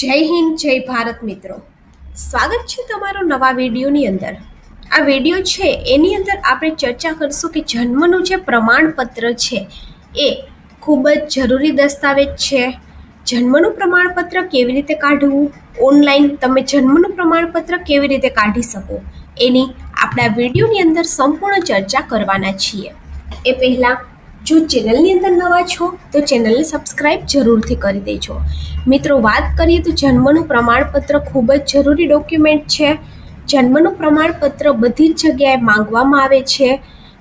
જય હિન્દ, જય ભારત મિત્રો. સ્વાગત છે તમારો નવા વિડીયોની અંદર. આ વીડિયો છે, એની અંદર આપણે ચર્ચા કરશું કે જન્મનું જે પ્રમાણપત્ર છે, એ ખૂબ જ જરૂરી દસ્તાવેજ છે. જન્મનું પ્રમાણપત્ર કેવી રીતે કાઢવું? ઓનલાઈન તમે જન્મનું પ્રમાણપત્ર કેવી રીતે કાઢી શકો? એની આપણે વિડીયોની અંદર સંપૂર્ણ ચર્ચા કરવાના છીએ. એ પહેલાં જો ચેનલની અંદર નવા છો, તો ચેનલને સબસ્ક્રાઇબ જરૂરથી કરી દેજો. મિત્રો, વાત કરીએ તો જન્મનું પ્રમાણપત્ર ખૂબ જ જરૂરી ડોક્યુમેન્ટ છે. જન્મનું પ્રમાણપત્ર બધી જ જગ્યાએ માંગવામાં આવે છે.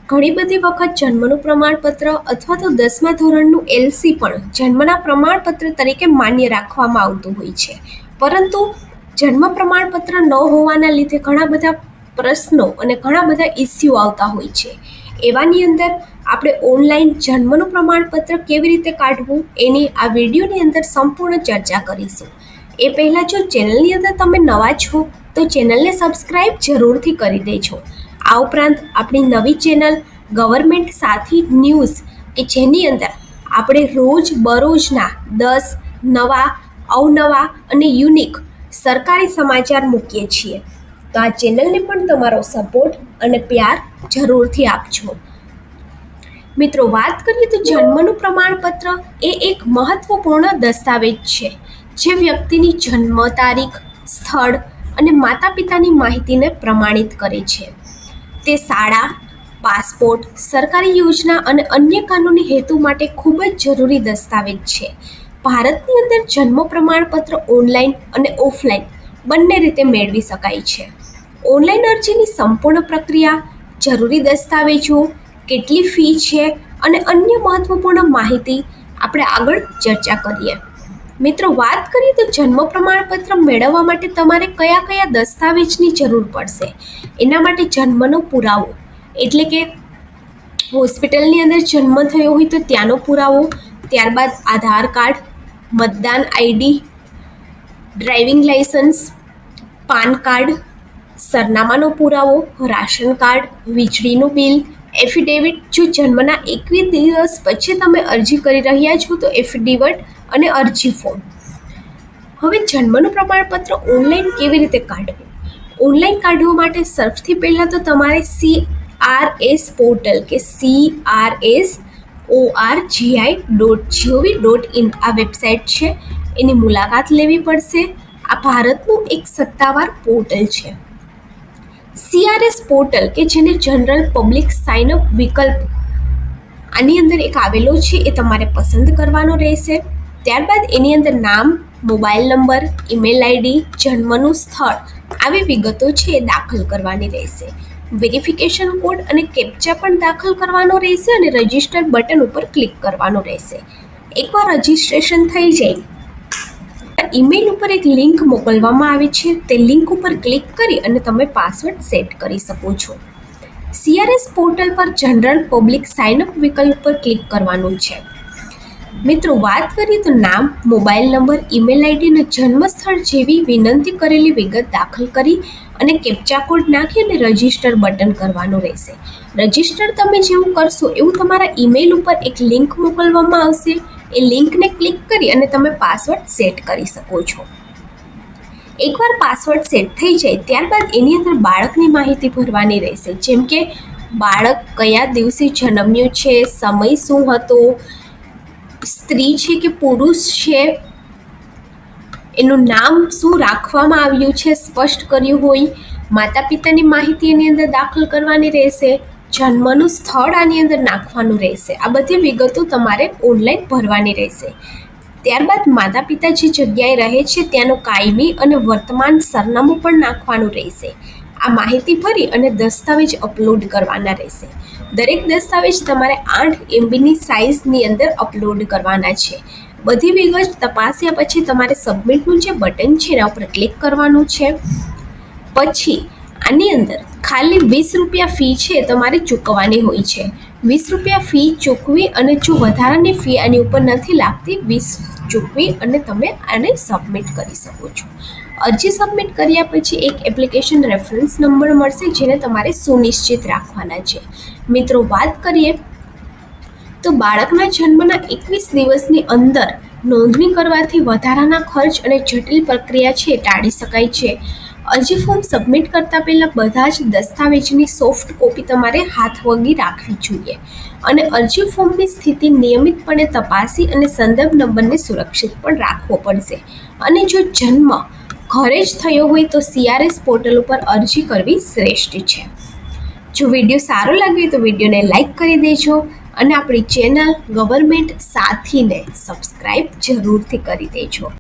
ઘણી બધી વખત જન્મનું પ્રમાણપત્ર અથવા તો દસમા ધોરણનું એલસી પણ જન્મના પ્રમાણપત્ર તરીકે માન્ય રાખવામાં આવતું હોય છે. પરંતુ જન્મ પ્રમાણપત્ર ન હોવાના લીધે ઘણા બધા પ્રશ્નો અને ઘણા બધા ઇસ્યુ આવતા હોય છે. એવાની અંદર આપણે ઓનલાઈન જન્મનું પ્રમાણપત્ર કેવી રીતે કાઢવું એની આ વિડીયોની અંદર સંપૂર્ણ ચર્ચા કરીશું. એ પહેલાં જો ચેનલની અંદર તમે નવા છો, તો ચેનલને સબસ્ક્રાઈબ જરૂરથી કરી દેજો. આ ઉપરાંત આપણી નવી ચેનલ ગવર્મેન્ટ સાથી ન્યૂઝ, કે જેની અંદર આપણે રોજ બરોજના દસ, નવા, અવનવા અને યુનિક સરકારી સમાચાર મૂકીએ છીએ. તો આ ચેનલને પણ તમારો સપોર્ટ અને પ્યાર જરૂરથી આપજો. મિત્રો, વાત કરીએ તો જન્મનું પ્રમાણપત્ર એ એક મહત્વપૂર્ણ દસ્તાવેજ છે, જે વ્યક્તિની જન્મ તારીખ, સ્થળ અને માતા પિતાની માહિતીને પ્રમાણિત કરે છે. તે શાળા, પાસપોર્ટ, સરકારી યોજના અને અન્ય કાનૂની હેતુ માટે ખૂબ જ જરૂરી દસ્તાવેજ છે. ભારતની અંદર જન્મ પ્રમાણપત્ર ઓનલાઈન અને ઓફલાઈન બંને રીતે મેળવી શકાય છે. ઓનલાઈન અરજીની સંપૂર્ણ પ્રક્રિયા, જરૂરી દસ્તાવેજો કેટલી ફી છે અને અન્ય મહત્વપૂર્ણ માહિતી આપણે આગળ ચર્ચા કરીએ. મિત્રો, વાત કરીએ તો જન્મ પ્રમાણપત્ર મેળવવા માટે તમારે કયા કયા દસ્તાવેજની જરૂર પડશે? એના માટે જન્મનો પુરાવો, એટલે કે હોસ્પિટલની અંદર જન્મ થયો હોય તો ત્યાંનો પુરાવો, ત્યારબાદ આધાર કાર્ડ, મતદાન ID, driving licence, PAN card, સરનામાનો પુરાવો, રાશન કાર્ડ, વીજળીનું બિલ એફિડેવિટ જો જન્મના એકવીસ દિવસ પછી તમે અરજી કરી રહ્યા છો, તો એફિડેવિટ અને અરજી ફોર્મ હવે જન્મનું પ્રમાણપત્ર ઓનલાઈન કેવી રીતે કાઢવું? ઓનલાઈન કાઢવા માટે સૌથી પહેલાં તો તમારે સી આર એસ પોર્ટલ કે C R S O R GI dot GOV dot in આ વેબસાઇટ છે. એની મુલાકાત લેવી પડશે. આ ભારતનું એક સત્તાવાર પોર્ટલ છે. સીઆરએસ પોર્ટલ કે જેને જનરલ પબ્લિક સાઇન અપ વિકલ્પ, આની અંદર એક આવેલો છે, એ તમારે પસંદ કરવાનો રહેશે. ત્યારબાદ એની અંદર નામ મોબાઈલ નંબર ઈમેલ આઈડી જન્મનું સ્થળ, આવી વિગતો છે એ દાખલ કરવાની રહેશે. વેરિફિકેશન કોડ અને કેપ્ચા પણ દાખલ કરવાનો રહેશે અને રજિસ્ટર બટન ઉપર ક્લિક કરવાનું રહેશે. એકવાર રજિસ્ટ્રેશન થઈ જાય ઈમેલ ઉપર એક લિંક મોકલવામાં આવે છે. તે લિંક ઉપર ક્લિક કરી અને તમે પાસવર્ડ સેટ કરી શકો છો. સીઆરએસ પોર્ટલ પર જનરલ પબ્લિક સાઇન અપ વિકલ્પ પર ક્લિક કરવાનું છે. મિત્રો, વાત કરીએ તો નામ, મોબાઈલ નંબર, ઈમેલ આઈડી અને જન્મસ્થળ જેવી વિનંતી કરેલી વિગત દાખલ કરી અને કેપ્ચા કોડ નાખી અને રજિસ્ટર બટન કરવાનું રહેશે. રજિસ્ટર તમે જેવું કરશો એવું તમારા ઈમેલ ઉપર એક લિંક મોકલવામાં આવશે. એ લિંકને ક્લિક કરી અને તમે પાસવર્ડ સેટ કરી શકો છો. એકવાર પાસવર્ડ સેટ થઈ જાય, ત્યારબાદ એની અંદર બાળકની માહિતી ભરવાની રહેશે. જેમ કે, બાળક કયા દિવસે જન્મ્યું છે, સમય શું હતો, સ્ત્રી છે કે પુરુષ છે, એનું નામ શું રાખવામાં આવ્યું છે, સ્પષ્ટ કર્યું હોય માતા પિતાની માહિતી એની અંદર દાખલ કરવાની રહેશે. જન્મનું સ્થળ આની અંદર નાખવાનું રહેશે. આ બધી વિગતો તમારે ઓનલાઈન ભરવાની રહેશે. ત્યારબાદ માતા પિતા જે જગ્યાએ રહે છે ત્યાંનું કાયમી અને વર્તમાન સરનામું પણ નાખવાનું રહેશે. આ માહિતી ભરી અને દસ્તાવેજ અપલોડ કરવાના રહેશે. દરેક દસ્તાવેજ તમારે આઠ એમબીની સાઇઝની અંદર અપલોડ કરવાના છે. બધી વિગત તપાસ્યા પછી તમારે સબમિટનું જે બટન છે એના ઉપર ક્લિક કરવાનું છે. પછી આની અંદર ખાલી વીસ રૂપિયા ફી છે તમારે ચૂકવવાની હોય છે. વીસ રૂપિયા ફી ચૂકવી અને જો વધારાની ફી આની ઉપર નથી લાગતી, વીસ ચૂકવી અને તમે આને સબમિટ કરી શકો છો. અરજી સબમિટ કર્યા પછી એક એપ્લિકેશન રેફરન્સ નંબર મળશે જેને તમારે સુનિશ્ચિત રાખવાના છે. મિત્રો, વાત કરીએ તો બાળકના જન્મના એકવીસ દિવસની અંદર નોંધણી કરવાથી વધારાના ખર્ચ અને જટિલ પ્રક્રિયા છે ટાળી શકાય છે. અરજી ફોર્મ સબમિટ કરતા પહેલાં બધા જ દસ્તાવેજની સોફ્ટ કોપી તમારે હાથ વગી રાખવી જોઈએ. અને અરજી ફોર્મની સ્થિતિ નિયમિતપણે તપાસી અને સંદર્ભ નંબરને સુરક્ષિત પણ રાખવો પડશે. અને જો જન્મ ઘરે જ થયો હોય તો સીઆરએસ પોર્ટલ ઉપર અરજી કરવી શ્રેષ્ઠ છે. જો વીડિયો સારો લાગ્યો તો વિડીયોને લાઈક કરી દેજો અને આપણી ચેનલ ગવર્મેન્ટ સાથીને સબસ્ક્રાઈબ જરૂરથી કરી દેજો.